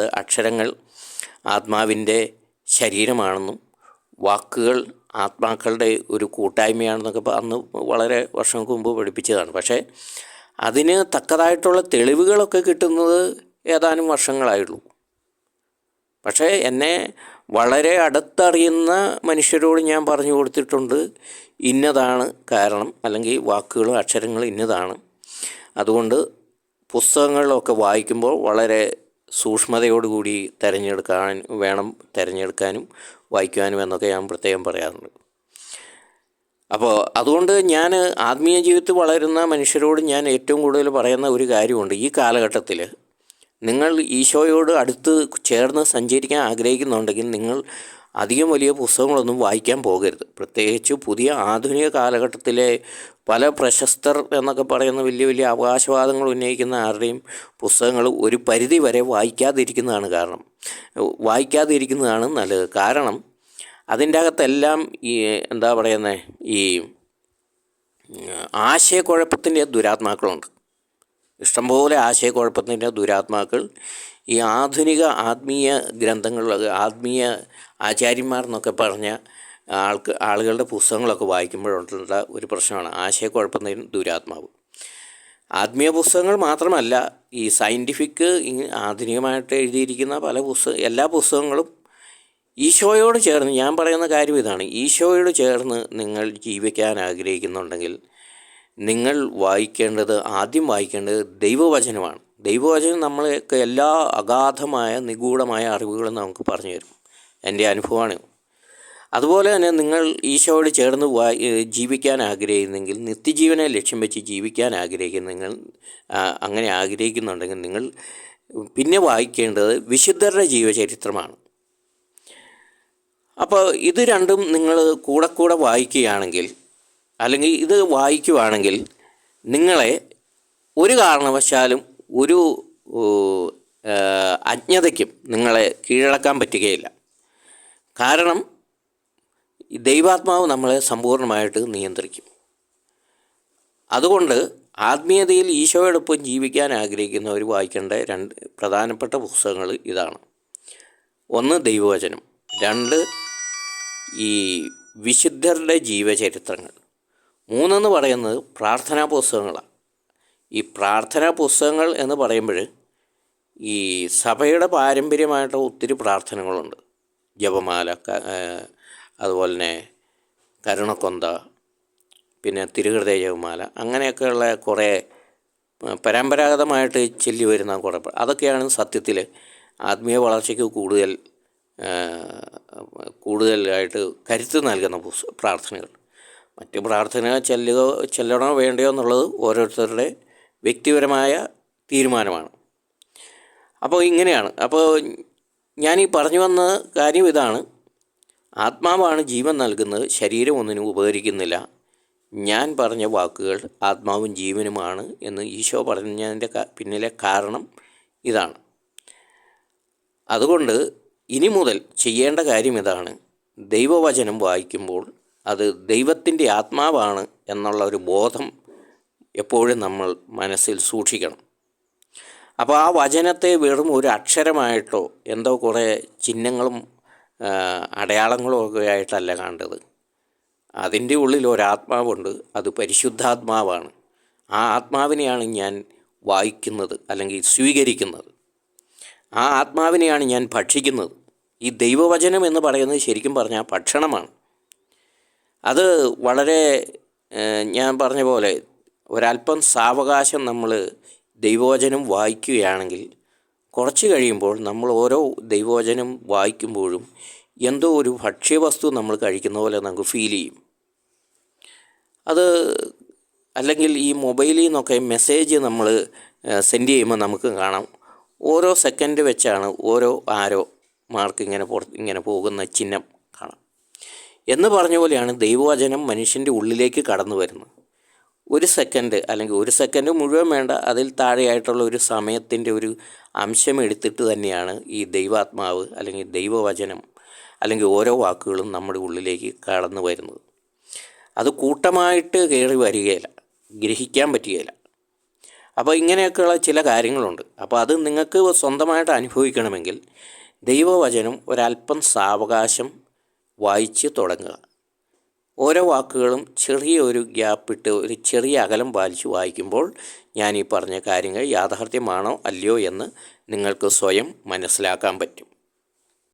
അതായത് അക്ഷരങ്ങൾ ആത്മാവിന്റെ ശരീരമാണെന്നും വാക്കുകൾ ആത്മാക്കളുടെ ഒരു കൂട്ടായ്മയാണെന്നൊക്കെ അന്ന് വളരെ വർഷങ്ങൾക്ക് മുമ്പ് പഠിപ്പിച്ചതാണ്. പക്ഷേ അതിന് തക്കതായിട്ടുള്ള തെളിവുകളൊക്കെ കിട്ടുന്നത് ഏതാനും വർഷങ്ങളായുള്ളൂ. പക്ഷേ എന്നെ വളരെ അടുത്തറിയുന്ന മനുഷ്യരോട് ഞാൻ പറഞ്ഞു കൊടുത്തിട്ടുണ്ട് ഇന്നതാണ് കാരണം അല്ലെങ്കിൽ വാക്കുകളും അക്ഷരങ്ങളും ഇന്നതാണ് അതുകൊണ്ട് പുസ്തകങ്ങളിലൊക്കെ വായിക്കുമ്പോൾ വളരെ സൂക്ഷ്മതയോടുകൂടി തിരഞ്ഞെടുക്കാൻ വേണം തിരഞ്ഞെടുക്കാനും വായിക്കുവാനും എന്നൊക്കെ ഞാൻ പ്രത്യേകം പറയാറുണ്ട്. അപ്പോൾ അതുകൊണ്ട് ഞാൻ ആത്മീയ ജീവിതത്തിൽ വളരുന്ന മനുഷ്യരോട് ഞാൻ ഏറ്റവും കൂടുതൽ പറയുന്ന ഒരു കാര്യമുണ്ട്. ഈ കാലഘട്ടത്തിൽ നിങ്ങൾ ഈശോയോട് അടുത്ത് ചേർന്ന് സഞ്ചരിക്കാൻ ആഗ്രഹിക്കുന്നുണ്ടെങ്കിൽ നിങ്ങൾ അധികം വലിയ പുസ്തകങ്ങളൊന്നും വായിക്കാൻ പോകരുത്. പ്രത്യേകിച്ച് പുതിയ ആധുനിക കാലഘട്ടത്തിലെ പല പ്രശസ്തർ എന്നൊക്കെ പറയുന്ന വലിയ വലിയ അവകാശവാദങ്ങൾ ഉന്നയിക്കുന്ന ആരുടെയും പുസ്തകങ്ങൾ ഒരു പരിധി വരെ വായിക്കാതിരിക്കുന്നതാണ് കാരണം. വായിക്കാതിരിക്കുന്നതാണ് നല്ലത്. കാരണം അതിന്റെ അകത്തെല്ലാം ഈ എന്താ പറയുന്നത് ഈ ആശയക്കുഴപ്പത്തിന്റെ ദുരാത്മാക്കളുണ്ട്. ഇഷ്ടംപോലെ ആശയക്കുഴപ്പത്തിന്റെ ദുരാത്മാക്കൾ ഈ ആധുനിക ആത്മീയ ഗ്രന്ഥങ്ങൾ ആത്മീയ ആചാര്യന്മാർ എന്നൊക്കെ പറഞ്ഞ ആൾക്ക് ആളുകളുടെ പുസ്തകങ്ങളൊക്കെ വായിക്കുമ്പോഴുള്ള ഒരു പ്രശ്നമാണ് ആശയക്കുഴപ്പം ആശയക്കുഴപ്പത്തിന് ദുരാത്മാവ്. ആത്മീയ പുസ്തകങ്ങൾ മാത്രമല്ല ഈ സയന്റിഫിക് ആധുനികമായിട്ട് എഴുതിയിരിക്കുന്ന പല പുസ്തക എല്ലാ പുസ്തകങ്ങളും ഈശോയോട് ചേർന്ന് ഞാൻ പറയുന്ന കാര്യം ഇതാണ് ഈശോയോട് ചേർന്ന് നിങ്ങൾ ജീവിക്കാൻ ആഗ്രഹിക്കുന്നുണ്ടെങ്കിൽ നിങ്ങൾ വായിക്കേണ്ടത് ആദ്യം വായിക്കേണ്ടത് ദൈവവചനമാണ്. ദൈവവചനം നമ്മളെയൊക്കെ എല്ലാ അഗാധമായ നിഗൂഢമായ അറിവുകളും നമുക്ക് പറഞ്ഞു തരും. എന്റെ അനുഭവമാണ്. അതുപോലെ തന്നെ നിങ്ങൾ ഈശോയോട് ചേർന്ന് ജീവിക്കാൻ ആഗ്രഹിക്കുന്നെങ്കിൽ നിത്യജീവനെ ലക്ഷ്യം വെച്ച് ജീവിക്കാൻ ആഗ്രഹിക്കുന്ന നിങ്ങൾ അങ്ങനെ ആഗ്രഹിക്കുന്നുണ്ടെങ്കിൽ നിങ്ങൾ പിന്നെ വായിക്കേണ്ടത് വിശുദ്ധരുടെ ജീവചരിത്രമാണ്. അപ്പോൾ ഇത് രണ്ടും നിങ്ങൾ കൂടെ കൂടെ വായിക്കുകയാണെങ്കിൽ അല്ലെങ്കിൽ ഇത് വായിക്കുവാണെങ്കിൽ നിങ്ങളെ ഒരു കാരണവശാലും ഒരു അജ്ഞതയ്ക്കും നിങ്ങളെ കീഴടക്കാൻ പറ്റുകയില്ല. കാരണം ദൈവാത്മാവ് നമ്മളെ സമ്പൂർണമായിട്ട് നിയന്ത്രിക്കും. അതുകൊണ്ട് ആത്മീയതയിൽ ഈശോയോടൊപ്പം ജീവിക്കാൻ ആഗ്രഹിക്കുന്നവർ വായിക്കേണ്ട രണ്ട് പ്രധാനപ്പെട്ട പുസ്തകങ്ങൾ ഇതാണ്. ഒന്ന് ദൈവവചനം രണ്ട് ഈ വിശുദ്ധരുടെ ജീവചരിത്രങ്ങൾ. മൂന്നെന്ന് പറയുന്നത് പ്രാർത്ഥനാ പുസ്തകങ്ങളാണ്. ഈ പ്രാർത്ഥനാ പുസ്തകങ്ങൾ എന്ന് പറയുമ്പോൾ ഈ സഭയുടെ പാരമ്പര്യമായിട്ട് ഒത്തിരി പ്രാർത്ഥനകളുണ്ട്. ജപമാല അതുപോലെ തന്നെ കരുണക്കൊന്ത പിന്നെ തിരുഹൃദയ ജപമാല അങ്ങനെയൊക്കെയുള്ള കുറേ പരമ്പരാഗതമായിട്ട് ചൊല്ലി വരുന്ന കുറേ അതൊക്കെയാണ് സത്യത്തിൽ ആത്മീയ വളർച്ചയ്ക്ക് കൂടുതൽ കൂടുതലായിട്ട് കരുത്ത് നൽകുന്ന പ്രാർത്ഥനകൾ. മറ്റ് പ്രാർത്ഥന ചെല്ലുക ചെല്ലണോ വേണ്ടയോ എന്നുള്ളത് ഓരോരുത്തരുടെ വ്യക്തിപരമായ തീരുമാനമാണ്. അപ്പോൾ ഇങ്ങനെയാണ്. അപ്പോൾ ഞാൻ ഈ പറഞ്ഞു വന്ന കാര്യം ഇതാണ്. ആത്മാവാണ് ജീവൻ നൽകുന്നത്. ശരീരം ഒന്നിനും ഉപകരിക്കുന്നില്ല. ഞാൻ പറഞ്ഞ വാക്കുകൾ ആത്മാവും ജീവനുമാണ് എന്ന് ഈശോ പറഞ്ഞതിന്റെ പിന്നിലെ കാരണം ഇതാണ്. അതുകൊണ്ട് ഇനി മുതൽ ചെയ്യേണ്ട കാര്യം ഇതാണ്. ദൈവവചനം വായിക്കുമ്പോൾ അത് ദൈവത്തിന്റെ ആത്മാവാണ് എന്നുള്ള ഒരു ബോധം എപ്പോഴും നമ്മൾ മനസ്സിൽ സൂക്ഷിക്കണം. അപ്പോൾ ആ വചനത്തെ വെറും ഒരു അക്ഷരമായിട്ടോ എന്തോ കുറേ ചിഹ്നങ്ങളും അടയാളങ്ങളും ഒക്കെ ആയിട്ടല്ല കണ്ടത് അതിന്റെ ഉള്ളിൽ ഒരാത്മാവുണ്ട് അത് പരിശുദ്ധാത്മാവാണ്. ആ ആത്മാവിനെയാണ് ഞാൻ വായിക്കുന്നത് അല്ലെങ്കിൽ സ്വീകരിക്കുന്നത്. ആ ആത്മാവിനെയാണ് ഞാൻ ഭക്ഷിക്കുന്നത്. ഈ ദൈവവചനം എന്ന് പറയുന്നത് ശരിക്കും പറഞ്ഞാൽ ഭക്ഷണമാണ്. അത് വളരെ ഞാൻ പറഞ്ഞ പോലെ ഒരല്പം സാവകാശം നമ്മൾ ദൈവവചനം വായിക്കുകയാണെങ്കിൽ കുറച്ച് കഴിയുമ്പോൾ നമ്മൾ ഓരോ ദൈവവചനം വായിക്കുമ്പോഴും എന്തോ ഒരു ഭക്ഷ്യവസ്തു നമ്മൾ കഴിക്കുന്ന പോലെ നമുക്ക് ഫീൽ ചെയ്യും. അത് അല്ലെങ്കിൽ ഈ മൊബൈലിൽ നിന്നൊക്കെ മെസ്സേജ് നമ്മൾ സെൻഡ് ചെയ്യുമ്പോൾ നമുക്ക് കാണാം. ഓരോ സെക്കൻഡ് വെച്ചാണ് ഓരോ ആരോ മാർക്ക് ഇങ്ങനെ പുറത്ത് ഇങ്ങനെ പോകുന്ന ചിഹ്നം കാണാം. എന്ന് പറഞ്ഞ പോലെയാണ് ദൈവവചനം മനുഷ്യന്റെ ഉള്ളിലേക്ക് കടന്നു വരുന്നത്. ഒരു സെക്കൻഡ് അല്ലെങ്കിൽ ഒരു സെക്കൻഡ് മുഴുവൻ വേണ്ട അതിൽ താഴെയായിട്ടുള്ള ഒരു സമയത്തിന്റെ ഒരു അംശം എടുത്തിട്ട് തന്നെയാണ് ഈ ദൈവാത്മാവ് അല്ലെങ്കിൽ ദൈവവചനം അല്ലെങ്കിൽ ഓരോ വാക്കുകളും നമ്മുടെ ഉള്ളിലേക്ക് കടന്നു വരുന്നത്. അത് കൂട്ടമായിട്ട് കയറി വരികയില്ല ഗ്രഹിക്കാൻ പറ്റുകയില്ല. അപ്പോൾ ഇങ്ങനെയൊക്കെയുള്ള ചില കാര്യങ്ങളുണ്ട്. അപ്പോൾ അത് നിങ്ങൾക്ക് സ്വന്തമായിട്ട് അനുഭവിക്കണമെങ്കിൽ ദൈവവചനം ഒരല്പം സാവകാശം വായിച്ച് തുടങ്ങുക. ഓരോ വാക്കുകളും ചെറിയ ഒരു ഗ്യാപ്പിട്ട് ഒരു ചെറിയ അകലം പാലിച്ച് വായിക്കുമ്പോൾ ഞാൻ ഈ പറഞ്ഞ കാര്യങ്ങൾ യാഥാർത്ഥ്യമാണോ അല്ലയോ എന്ന് നിങ്ങൾക്ക് സ്വയം മനസ്സിലാക്കാൻ പറ്റും.